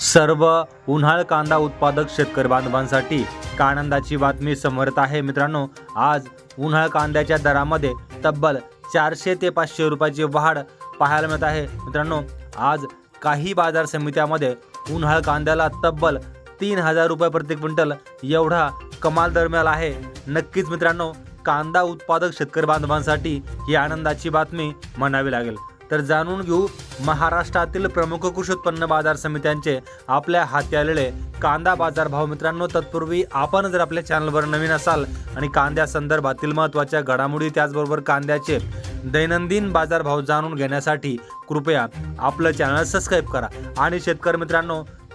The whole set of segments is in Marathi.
सर्व उन्हाळ कांदा उत्पादक शेतकरी बांधवांसाठी कानंदाची आनंदाची बातमी समर्थ आहे. मित्रांनो आज उन्हाळ कांद्याच्या दरामध्ये तब्बल चारशे ते पाचशे रुपयाची वाढ पाहायला मिळत आहे. मित्रांनो आज काही बाजार समित्यामध्ये उन्हाळ कांद्याला तब्बल तीन हजार रुपये प्रति क्विंटल एवढा कमाल दर मिळाला आहे. नक्कीच मित्रांनो कांदा उत्पादक शेतकरी बांधवांसाठी ही आनंदाची बातमी म्हणावी लागेल. तर जाणून घेऊ महाराष्ट्रातील प्रमुख कृषी उत्पन्न बाजार समित्यांचे आपल्या हाती आलेले कांदा बाजार भाव. मित्रांनो तत्पूर्वी आपण जर आपल्या चॅनलवर नवीन असाल आणि कांद्या संदर्भातील महत्त्वाच्या घडामोडी त्याचबरोबर कांद्याचे दैनंदिन बाजारभाव जाणून घेण्यासाठी कृपया आपलं चॅनल सबस्क्राईब करा. आणि शेतकरी मित्रांनो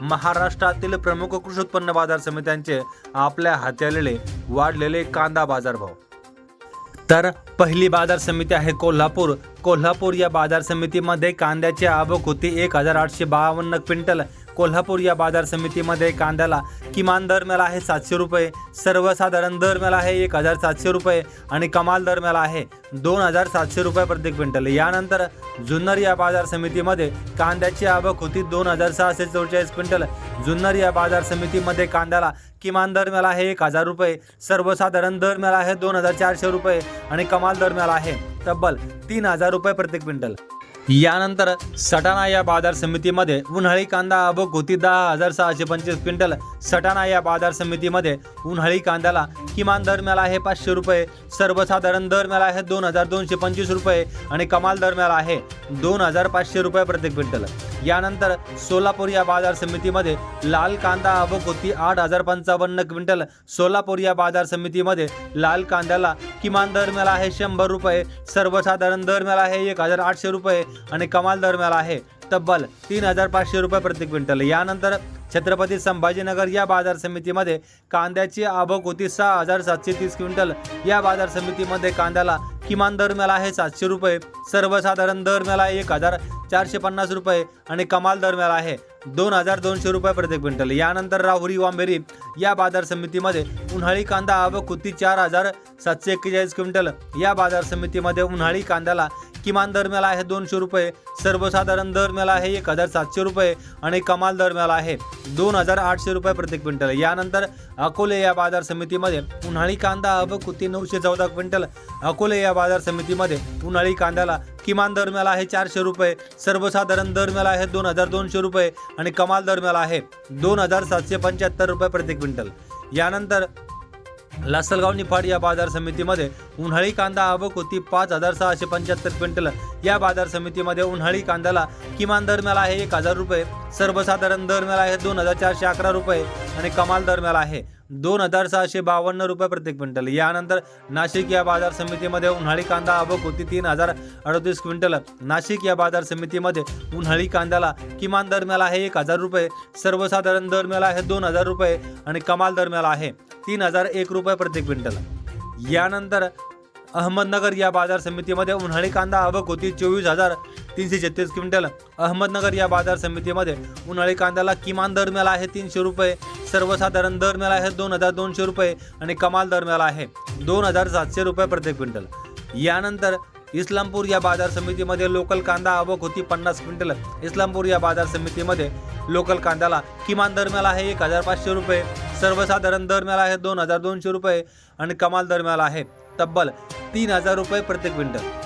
महाराष्ट्रातील प्रमुख कृषी उत्पन्न बाजार समित्यांचे आपल्या हाती आलेले वाढलेले कांदा बाजारभाव. तर पहिली बाजार समिती आहे कोल्हापूर. कोल्हापूर या बाजार समितीमध्ये कांद्याची आवक होती एक हजार आठशे बावन्न क्विंटल कोल्हापूर या बाजार समितीमध्ये कांद्याला किमान दर मिळाला आहे सातशे रुपये सर्वसाधारण दर मिळाला आहे एक हजार सातशे रुपये आणि कमाल दर मिळाला आहे दोन हजार सातशे रुपये प्रति क्विंटल. यानंतर जुन्नर या बाजार समितीमध्ये कांद्याची आवक होती दोन हजार सहाशे चौवेचाळीस क्विंटल. जुन्नर या बाजार समितीमध्ये कांद्याला किमान दर मिळाला आहे एक हजार रुपये सर्वसाधारण दर मिळाला आहे दोन हजार चारशे रुपये आणि कमाल दर मिळाला आहे तब्बल तीन हजार रुपये प्रति क्विंटल. यानंतर सटाणा या बाजार समितीमध्ये उन्हाळी कांदा आवक होती दहा हजार सहाशे पंचवीस क्विंटल सटाणा या बाजार समितीमध्ये उन्हाळी कांद्याला किमान दर मिळाला आहे पाचशे रुपये सर्वसाधारण दर मिळाला आहे दोन हजार दोनशे पंचवीस रुपये आणि कमाल दर मिळाला आहे दोन हजार पाचशे रुपये प्रति क्विंटल. यानंतर सोलापूर या बाजार समितीमध्ये लाल कांदा आवक होती आठ हजार पंचावन्न क्विंटल. सोलापूर या बाजार समितीमध्ये लाल कांद्याला किमान दर मिळाला आहे शंभर रुपये सर्वसाधारण दर मिळाला आहे एक हजार आठशे रुपये आणि कमाल दरम्यान आहे. तब्बल तीन हजार पाचशे रुपये प्रति क्विंटल. यानंतर छत्रपती संभाजीनगर या बाजार समितीमध्ये कांद्याची आवक होती सहा हजार सातशे तीस क्विंटल. या बाजार समितीमध्ये कांद्याला किमान दर मिळाला आहे सातशे रुपये सर्वसाधारण दर मिळाला आहे एक हजार चारशे पन्नास रुपये आणि कमाल दर मिळाला आहे दोन हजार दोनशे रुपये प्रति क्विंटल. यानंतर राहुरी वांबेरी या बाजार समितीमध्ये उन्हाळी कांदा आवक होती चार हजार सातशे एक्केचाळीस क्विंटल. या बाजार समितीमध्ये उन्हाळी कांद्याला किमान दर आहे दोनशे रुपये सर्वसाधारण दर आहे एक हजार सातशे रुपये आणि कमाल दर आहे दोन हजार आठशे रुपये प्रति क्विंटल. यानंतर अकोले या बाजार समितीमध्ये उन्हाळी कांदा आवक कुती नऊशे चौदा क्विंटल. अकोले या बाजार समितीमध्ये उन्हाळी कांद्याला किमान दर आहे चारशे रुपये सर्वसाधारण दर आहे दोन हजार दोनशे रुपये आणि कमाल दर आहे दोन हजार सातशे पंच्याहत्तर रुपये प्रति क्विंटल. यानंतर लासलगाव निफाड या बाजार समितीमध्ये उन्हाळी कांदा आवक होती. पाच हजार सहाशे पंच्याहत्तर क्विंटल. या बाजार समितीमध्ये उन्हाळी कांद्याला किमान दर मिळाला आहे एक हजार रुपये. सर्वसाधारण दर मिळाला आहे दोन हजार चारशे अकरा रुपये आणि कमाल दर मिळाला आहे दोन हजार सहाशे बावन्न रुपये प्रति क्विंटल. यानंतर नाशिक या बाजार समितीमध्ये उन्हाळी कांदा आवक होती तीन हजार अडतीस क्विंटल. नाशिक या बाजार समितीमध्ये उन्हाळी कांद्याला किमान दर मिळाला आहे एक हजार रुपये. सर्वसाधारण दर मिळाला आहे दोन हजार रुपये आणि कमाल दर मिळाला आहे. तीन हजार एक रुपये प्रति क्विंटल यानंतर अहमदनगर या बाजार समितीमध्ये उन्हाळी कांदा आवक होती चोवीस हजार तीनशे छत्तीस क्विंटल. अहमदनगर या बाजार समितीमध्ये उन्हाळी कांद्याला किमान दर मिळाला आहे तीनशे रुपये सर्वसाधारण दर मिळाला आहे दोन हजार दोनशे रुपये आणि कमाल दर मिळाला आहे दोन हजार सातशे रुपये प्रति क्विंटल. यानंतर इस्लामपूर या बाजार समितीमध्ये लोकल कांदा आवक होती पन्नास क्विंटल. इस्लामपूर या बाजार समितीमध्ये लोकल कांद्याला किमान दर मिळाला आहे एक हजार पाचशे रुपये सर्वसाधारण दर मिळाला आहे दोन हजार दोनशे रुपये आणि कमाल दर मिळाला आहे तब्बल तीन हजार रुपये प्रति क्विंटल